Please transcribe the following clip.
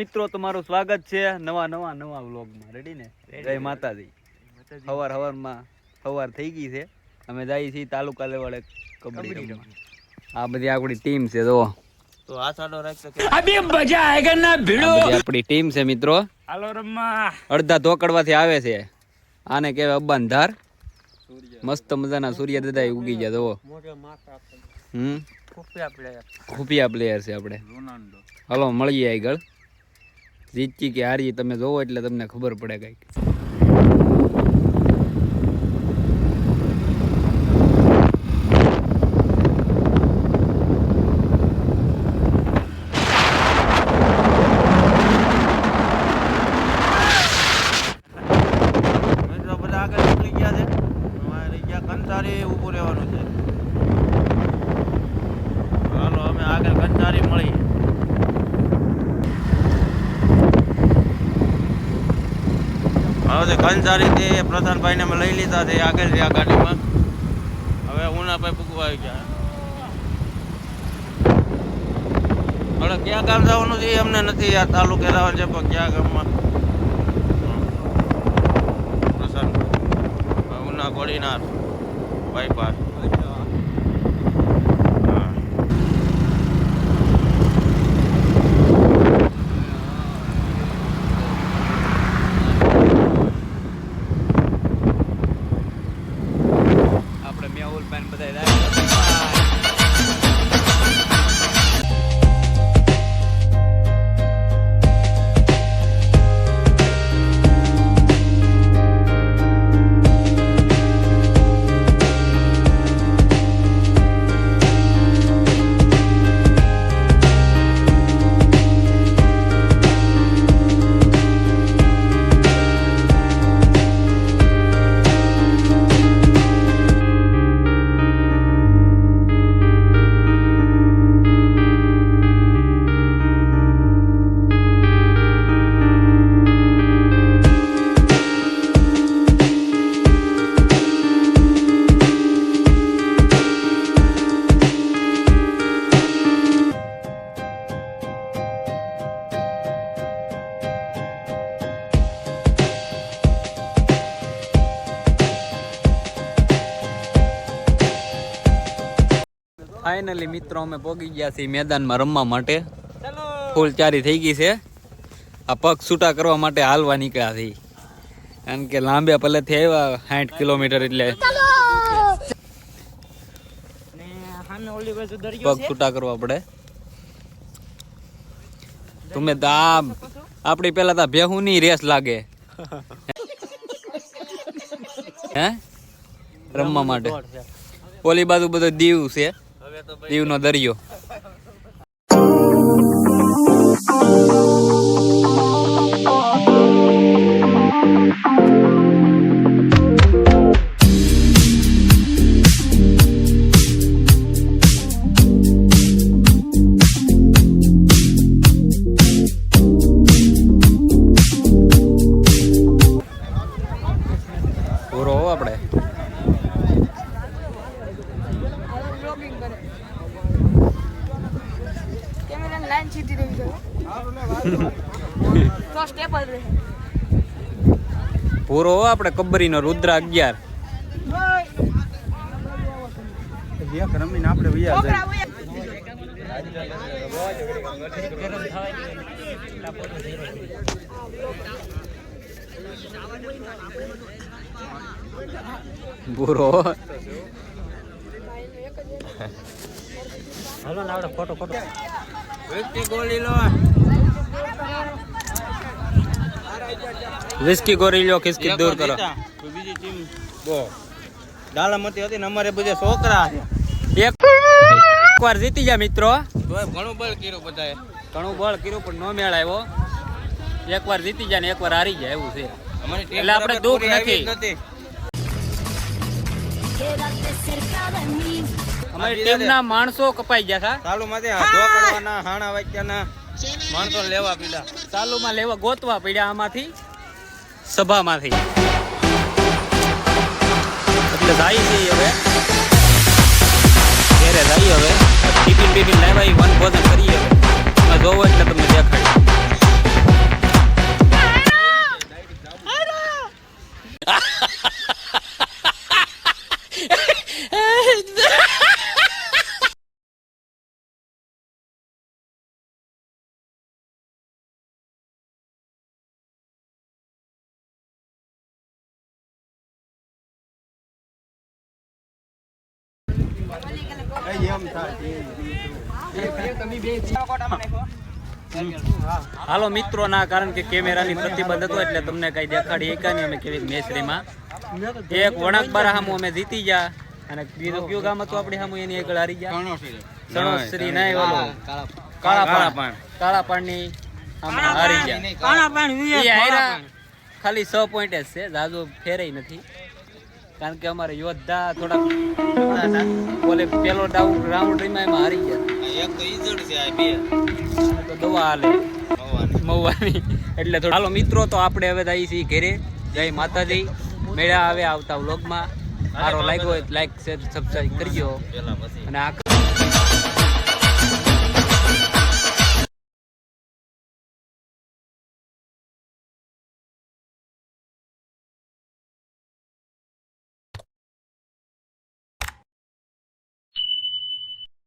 મિત્રો તમારું સ્વાગત છે નવા નવા નવા વ્લોગમાં. રેડી ને? જય માતાજી. સવાર સવારમાં સવાર થઈ ગઈ છે. અમે જઈએ છીએ તાલુકા લેવલે કબડ્ડી રમવા. આ બધી આપણી ટીમ છે જો તો આ સાડો રાખતો ના ભીડો. આપણી ટીમ છે મિત્રો. હાલો રમવા. અડધા ધોકડવાથી આવે છે. આને કહેવાય અબ્બાન ધાર મસ્ત મજાના સૂર્ય દાદા ઉગી ગયા જુઓ. હમ? ખુફિયા પ્લેયર છે આપણે. રોનાલ્ડો. હલો મળીએ આગળ. જીતજી કે હારી, તમે જોવો એટલે તમને ખબર પડે કંઈક. ઊભું રહેવાનું છે. હાલો, અમે આગળ કંસારી મળી. હવે તે કંસારી તે પ્રધાનભાઈને અમે લઈ લીધા છે આગળ રહ્યા ગાડીમાં. હવે ઉનાભાઈ પૂગવા ગયા. હવે ક્યાં ગામ જવાનું છે અમને નથી આ તાલુકે જવાનું છે, પણ ક્યાં ગામમાં? પ્રસન્ન ઉના ગોળીનાર. બાયપાસ ફાઇનલી મિત્રો અમે પહોંચી ગયા છીએ મેદાનમાં રમવા માટે. ફૂલ ચારી થઈ ગઈ છે. આ પગ છૂટા કરવા માટે હાલવા નીકળ્યા છે કારણ કે લાંબે પલ્લેથી આવ્યા સાઠ કિલોમીટર એટલે. પગ છૂટા કરવા પડે. તમે તો આ આપણી પેલા તો ભેહું ની રેસ લાગે. હે? રમવા માટે. ઓલી બાજુ બધો દીવ છે. દીવનો દરિયો. આપણે. લાઈન સીધી રહી ગયો તો સ્ટેપ જ રહે. પૂરો હો આપણે કબરીનો રુદ્ર અગિયાર. રમીને આપણે વૈયા છોકરા પૂરો હો. હાલો ને આપણે ફોટો ફોટો. વિસ્કી ગોરી લો ખિસકી દૂર કરો. બીજી ટીમ બો. ડાલામતી હતી ને અમારે બધા છોકરા. છે એક વાર જીતી ગયા મિત્રો. ઘણું બળ કર્યું બધાએ. ઘણું બળ કર્યું પણ નો મેળ આવ્યો. એક વાર જીતી ગયા ને એક વાર હારી જાય એવું છે. એટલે આપણે દુઃખ નથી. અમારી ટીમના માણસો કપાઈ ગયા હતા ચાલુ માંથી કરવાના હાણા વાગ્યાના માણસો લેવા પીડા. ચાલુમાં લેવા ગોતવા પડ્યા આમાંથી સભામાંથી. એટલે જાય છે હવે. ઘેરે જાય હવે. ટિફિન ટિફિન લેવાય વન ભોજન કરીએ. હવે જોવો એટલે તમને દેખાય હાલો મિત્રો ના કારણ કે કેમેરાની પ્રતિબંધ હતો એટલે તમને કઈ દેખાડી એકાની અમે કેવી મેસરીમાં એક વણાકબારા સામું અમે જીતી ગયા અને બીજું કયું ગામ હતું આપણી સામું એની આગળ હારી ગયા. સણોસરી નાય ઓલો કાળા કાળા કાળા પાણની સામે હારી ગયા ખાલી છ પોઈન્ટ જ છે જાજો ફેરેય નથી. કારણ કે અમારે યોદ્ધા થોડા બોલે પેલો ડાઉન રાઉન્ડ રીમાં એમાં હારી ગયા. એક તો ઈજડ છે આ બે. તો દવા હાલે. મહુવાની. એટલે થોડું હાલો મિત્રો તો આપણે હવે જઈએ છીએ ઘરે. જય માતાજી. મેળા આવે આવતા વ્લોગમાં સારો લાગ્યો હોય લાઈક શેર સબસ્ક્રાઈબ કરજો. અને આ